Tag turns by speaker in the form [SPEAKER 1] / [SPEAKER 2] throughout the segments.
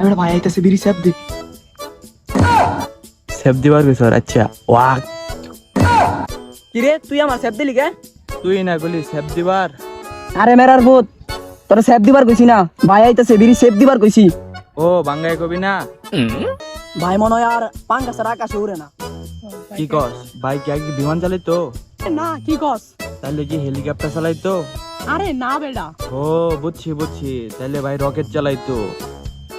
[SPEAKER 1] এবার ভাই আইতেছে বিড়ি স্যাপ দি।
[SPEAKER 2] সেভ দিবার বিষয় আচ্ছা ওয়া
[SPEAKER 1] কিরে তুই আমার স্যাপ দিলি কে?
[SPEAKER 2] তুই না বলি সেভ দিবার।
[SPEAKER 1] আরে মেরার ভূত তোর স্যাপ দিবার কইছি না। ভাই আইতেছে বিড়ি স্যাপ দিবার কইছি।
[SPEAKER 2] ও বাঙ্গাই কবি না?
[SPEAKER 1] ভাই মনে হয় আর পাঙ্গাসের আকাশে উড়ে না।
[SPEAKER 2] কি কস? ভাই কি আগে বিমান চালাইতো?
[SPEAKER 1] না কি কস?
[SPEAKER 2] তাহলে কি হেলিকপ্টার চালাইতো?
[SPEAKER 1] আরে না বেডা
[SPEAKER 2] ও বুঝছি বুঝছি। তাহলে ভাই রকেট চালাইতো।
[SPEAKER 1] হালা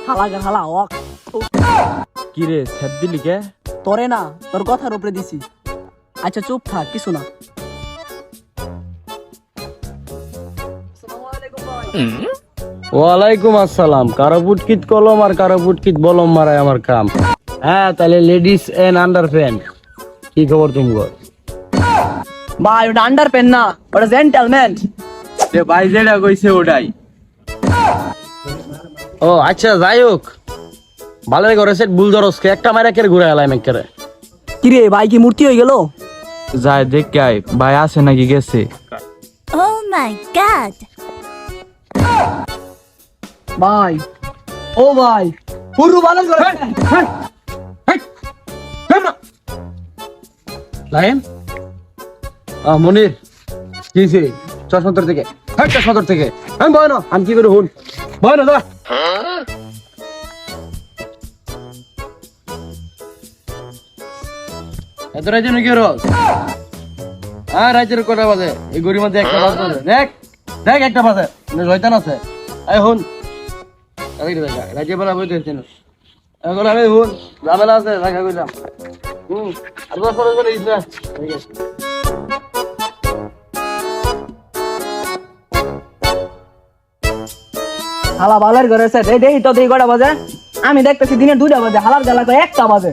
[SPEAKER 1] হালা
[SPEAKER 2] কি রে দিলি কে?
[SPEAKER 1] তোরে না তোর কথার উপরে দিছি। আচ্ছা চুপ থাক কিছু না।
[SPEAKER 3] ওয়ালাইকুম আসসালাম। কারও বুটকিট কলম আর কারও বুটকিট বলম মারায় আমার কাম। হ্যাঁ তাহলে লেডিস এন্ড আন্ডার কি খবর তুমগো
[SPEAKER 1] ভাই ওটা আন্ডার না ওটা জেন্টেলম্যান
[SPEAKER 2] রে ভাই যেটা কইছে ওটাই।
[SPEAKER 3] ও আচ্ছা যাই হোক ভালো করে সেট বুল একটা মারা কেড়ে ঘুরে এলাম একেবারে।
[SPEAKER 1] কিরে ভাই কি মূর্তি হয়ে গেল?
[SPEAKER 2] যায় দেখে ভাই আছে নাকি গেছে?
[SPEAKER 4] Oh my god!
[SPEAKER 1] ভাই ও ভাই পুরু বালন করে
[SPEAKER 3] লাইন। মনির কি হয়েছে চশমতর থেকে। হ্যাঁ চশমতর থেকে। আমি বয় না আমি কি করে হুন? না দাদা এত রাজ্য নাকি রস? হ্যাঁ রাজ্যের কটা বাজে। এই গরির মধ্যে একটা বাজে। দেখ দেখ একটা বাজে। জয়তান আছে। এই হুন। রাজ্য বেলা বই দিয়েছেন এখন আমি হুন। ঝামেলা আছে দেখা কইলাম। হুম। আর চলে গেছে ঠিক আছে
[SPEAKER 1] হালা বালের ঘরে আছে রে দেই তো দুই কটা বাজে? আমি দেখতেছি দিনে দুইটা বাজে, হালার গালা করে একটা বাজে।